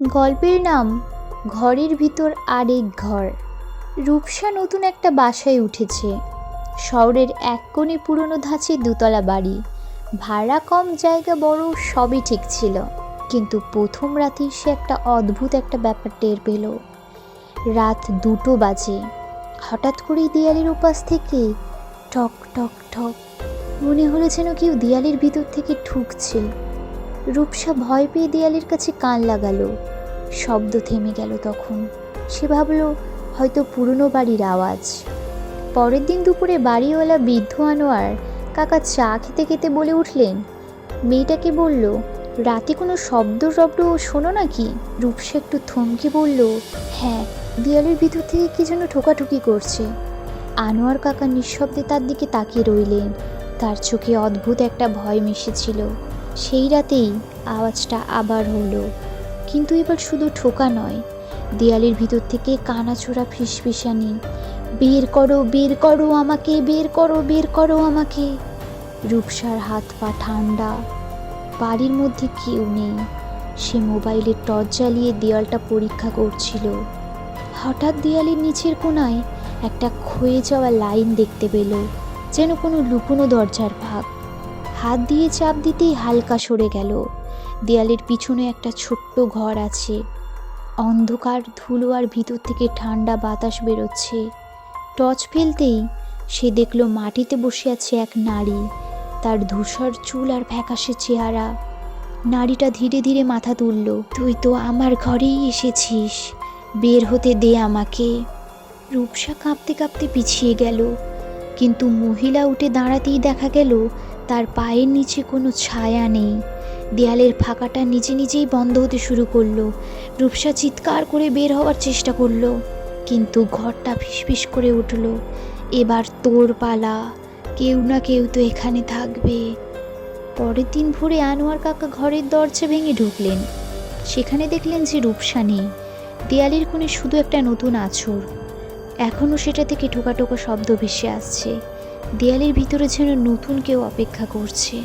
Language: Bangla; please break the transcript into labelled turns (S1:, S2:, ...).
S1: গল্পের নাম ঘরের ভিতর আরেক ঘর। রূপসা নতুন একটা বাসায় উঠেছে। শহরের এক কোণে পুরনো ধাঁচে দুতলা বাড়ি। ভাড়া কম, জায়গা বড়, সবই ঠিক ছিল। কিন্তু প্রথম রাতেই সে একটা অদ্ভুত একটা ব্যাপার টের পেল। রাত দুটো বাজে। হঠাৎ করেই দেয়ালের উপাস থেকে টক টক টক মনে হলো যেন কেউ দেয়ালের ভিতর থেকে ঠুকছে রূপসা ভয় পেয়ে দেয়ালের কাছে কান লাগালো। শব্দ থেমে গেল তখন। সে ভাবল, হয়তো পুরনো বাড়ির আওয়াজ। পরের দিন দুপুরে বাড়িওয়ালা বৃদ্ধ আনোয়ার কাকা চা খেতে খেতে বলে উঠলেন, মেয়েটাকে বলল, রাতে কোনো শব্দ শব্দ শোনো নাকি? রূপসা একটু থমকে বলল হ্যাঁ দেয়ালের ভিতর থেকে কি যেন ঠোকাঠুকি করছে। আনোয়ার কাকা নিঃশব্দে তার দিকে তাকিয়ে রইলেন। তার চোখে অদ্ভুত একটা ভয় মিশেছিল। সেই রাতেই আওয়াজটা আবার হলো। কিন্তু এবার শুধু ঠোকা নয়, দেয়ালের ভিতর থেকে কানাচোরা ফিসফিসানি, বের করো বের করো আমাকে, বের করো বের করো আমাকে। রূপসার হাত পা ঠান্ডা, বাড়ির মধ্যে কেউ নেই। সে মোবাইলের টর্চ জ্বালিয়ে দেয়ালটা পরীক্ষা করছিল। হঠাৎ দেয়ালের নিচের কোনায় একটা ক্ষয়ে যাওয়া লাইন দেখতে পেল, যেন কোনো লুকোনো দরজার ভাগ হাত দিয়ে চাপ দিতেই হালকা সরে গেল। দেয়ালের পিছনে একটা ছোট্ট ঘর আছে। অন্ধকার, ধুলো আর ভিতর থেকে ঠান্ডা বাতাস বেরোচ্ছে। টর্চ ফেলতেই সে দেখল মাটিতে বসে আছে এক নারী। তার ধূসর চুল আর ফ্যাকাশে চেহারা। নারীটা ধীরে ধীরে মাথা তুলল, তুই তো আমার ঘরেই এসেছিস। বের হতে দে আমাকে। রূপসা কাঁপতে কাঁপতে পিছিয়ে গেল। কিন্তু মহিলা উঠে দাঁড়াতেই দেখা গেল তার পায়ের নিচে কোনো ছায়া নেই। দেয়ালের ফাঁকাটা নিজে নিজেই বন্ধ হতে শুরু করল। রূপসা চিৎকার করে বের হওয়ার চেষ্টা করল, কিন্তু ঘরটা ফিসফিস করে উঠল। এবার তোর পালা কেউ না কেউ তো এখানে থাকবে। পরের দিন ভোরে আনোয়ার কাকা ঘরের দরজা ভেঙে ঢুকলেন। সেখানে দেখলেন যে রূপসা নেই। দেয়ালের কোণে শুধু একটা নতুন আছর এখনও সেটা থেকে টোকা শব্দ ভেসে আসছে। দেয়ালের ভিতরে যেন নতুন কেউ অপেক্ষা করছে।